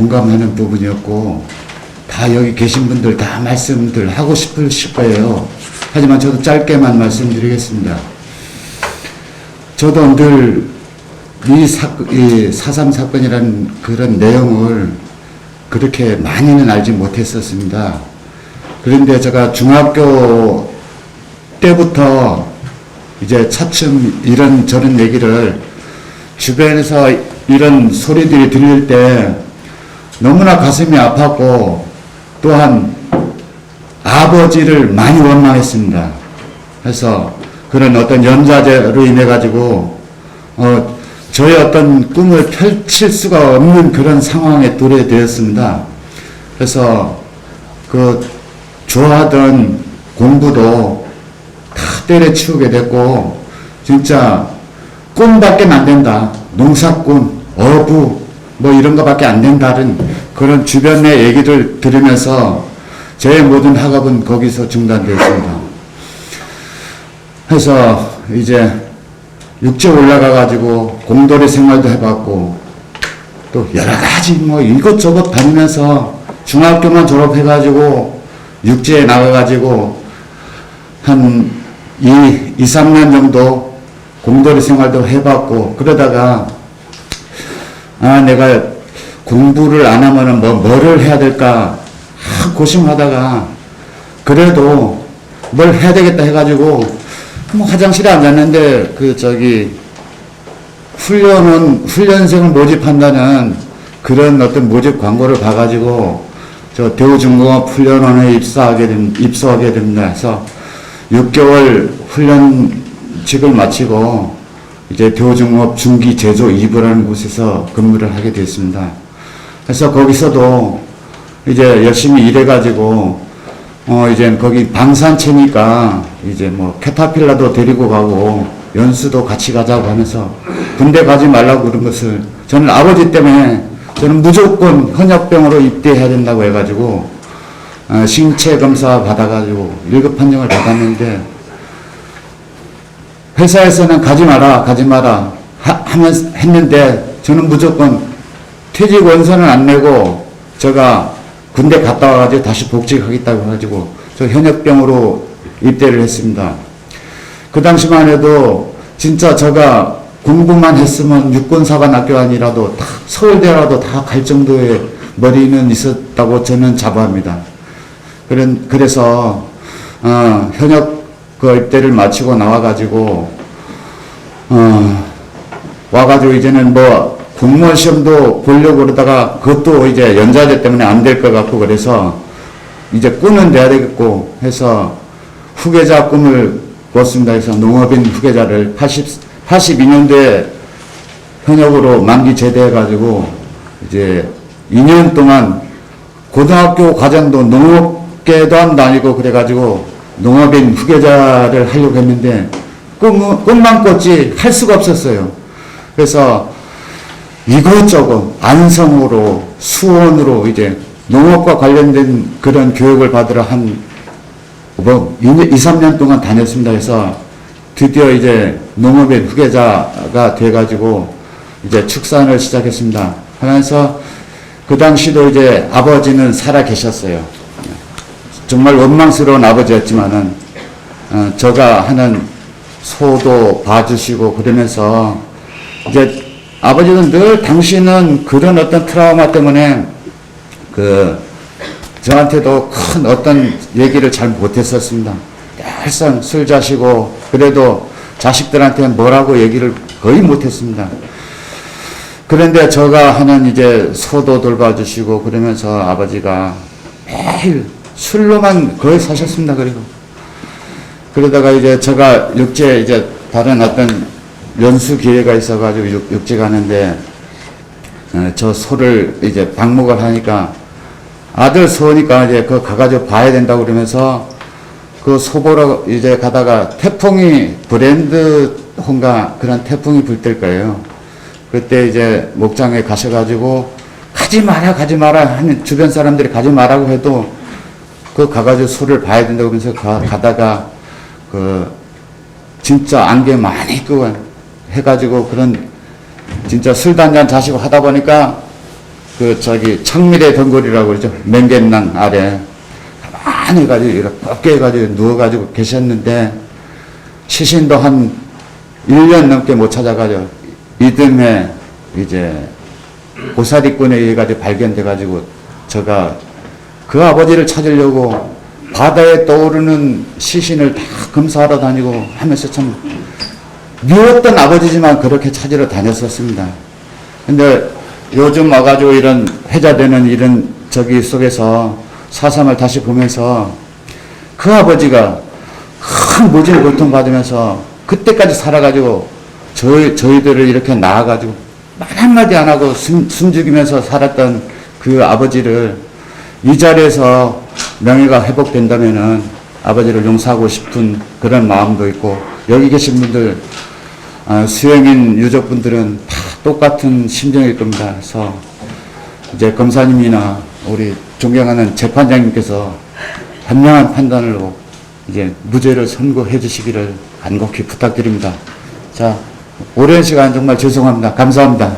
공감하는 부분이었고 다 여기 계신 분들 다 말씀들 하고 싶으실 거예요. 하지만 저도 짧게만 말씀드리겠습니다. 저도 늘 이 사삼 사건이라는 그런 내용을 그렇게 많이는 알지 못했었습니다. 그런데 제가 중학교 때부터 이제 차츰 이런 저런 얘기를 주변에서 이런 소리들이 들릴 때 너무나 가슴이 아팠고 또한 아버지를 많이 원망했습니다. 그래서 그런 어떤 연자제로 인해 가지고 어 저의 어떤 꿈을 펼칠 수가 없는 그런 상황에 도래 되었습니다. 그래서 그 좋아하던 공부도 다 때려치우게 됐고 진짜 꿈밖에 안 된다. 농사꾼, 어부 뭐 이런 거밖에 안 된다는 그런 주변의 얘기를 들으면서 제 모든 학업은 거기서 중단되었습니다. 그래서 이제 육지 올라가 가지고 공돌이 생활도 해봤고 또 여러 가지 뭐 이것저것 다니면서 중학교만 졸업해 가지고 육지에 나가 가지고 한 2, 2, 3년 정도 공돌이 생활도 해봤고 그러다가 아 내가 공부를 안 하면은 뭐 뭐를 해야 될까 아, 고심하다가 그래도 뭘 해야 되겠다 해가지고 뭐 화장실에 앉았는데 그 저기 훈련은 훈련생을 모집한다는 그런 어떤 모집 광고를 봐가지고 저 대우중공업 훈련원에 입사하게 된 입소하게 됩니다. 해서 6개월 훈련직을 마치고 이제 대우중공업 중기 제조 2부라는 곳에서 근무를 하게 됐습니다. 그래서 거기서도 이제 열심히 일해가지고 어 이제 거기 방산체니까 이제 뭐 캐타필라도 데리고 가고 연수도 같이 가자고 하면서 군대 가지 말라고 그런 것을 저는 아버지 때문에 저는 무조건 헌혈병으로 입대해야 된다고 해가지고 어, 신체 검사 받아가지고 1급 판정을 받았는데 회사에서는 가지 마라 가지 마라 하, 하면 했는데 저는 무조건 퇴직 원서는 안 내고 제가 군대 갔다 와가지고 다시 복직하겠다고 해가지고 저 현역병으로 입대를 했습니다. 그 당시만 해도 진짜 제가 공부만 했으면 육군사관학교 아니라도 다 서울대라도 다 갈 정도의 머리는 있었다고 저는 자부합니다. 그런 그래서 어, 현역 그 입대를 마치고 나와가지고 어, 와가지고 이제는 뭐 공무원 시험도 보려고 그러다가 그것도 이제 연자제 때문에 안 될 것 같고 그래서 이제 꿈은 돼야 되겠고 해서 후계자 꿈을 꿨습니다. 해서 농업인 후계자를 80, 82년도에 현역으로 만기 제대해가지고 이제 2년 동안 고등학교 과정도 농업계도 다니고 그래가지고 농업인 후계자를 하려고 했는데 꿈, 꿈만 꿨지 할 수가 없었어요. 그래서 이것저것 안성으로 수원으로 이제 농업과 관련된 그런 교육을 받으러 한뭐 2, 3년 동안 다녔습니다. 해서 드디어 이제 농업의 후계자가 돼가지고 이제 축산을 시작했습니다. 하면서 그 당시도 이제 아버지는 살아 계셨어요. 정말 원망스러운 아버지였지만은 어, 제가 하는 소도 봐주시고 그러면서 이제 아버지는 늘 당신은 그런 어떤 트라우마 때문에 그 저한테도 큰 어떤 얘기를 잘 못했었습니다. 늘상 술 자시고 그래도 자식들한테 뭐라고 얘기를 거의 못했습니다. 그런데 제가 하는 이제 소도 돌봐주시고 그러면서 아버지가 매일 술로만 거의 사셨습니다. 그리고 그러다가 이제 제가 육지에 이제 다른 어떤 연수 기회가 있어가지고 육, 육지 가는데 어, 저 소를 이제 방목을 하니까 아들 소니까 이제 그 가가지고 봐야 된다고 그러면서 그 소보러 이제 가다가 태풍이 브랜드 혼가 그런 태풍이 불때 거예요. 그때 이제 목장에 가셔가지고 가지 마라 가지 마라 하는 주변 사람들이 가지 마라고 해도 그 가가지고 소를 봐야 된다고 그러면서 가, 가다가 그 진짜 안개 많이 끄고 해가지고 그런 진짜 술 단잔 자시고 하다 보니까 그 저기 청밀의 덩굴이라고 그러죠. 맹겐낭 아래 가만히 가지고 이렇게 꺾여 가지고 누워 가지고 계셨는데 시신도 한 1년 넘게 못 찾아가죠. 이듬해 이제 고사리꾼에 의해 가지고 발견돼 가지고 제가 그 아버지를 찾으려고 바다에 떠오르는 시신을 다 검사하러 다니고 하면서 참 미웠던 아버지지만 그렇게 찾으러 다녔었습니다. 근데 요즘 와가지고 이런 회자되는 이런 저기 속에서 사상을 다시 보면서 그 아버지가 큰 무지를 고통받으면서 그때까지 살아가지고 저희, 저희들을 이렇게 낳아가지고 말 한마디 안 하고 숨, 숨죽이면서 살았던 그 아버지를 이 자리에서 명예가 회복된다면은 아버지를 용서하고 싶은 그런 마음도 있고 여기 계신 분들 아, 수행인 유족분들은 다 똑같은 심정일 겁니다. 그래서 이제 검사님이나 우리 존경하는 재판장님께서 현명한 판단으로 이제 무죄를 선고해 주시기를 간곡히 부탁드립니다. 자, 오랜 시간 정말 죄송합니다. 감사합니다.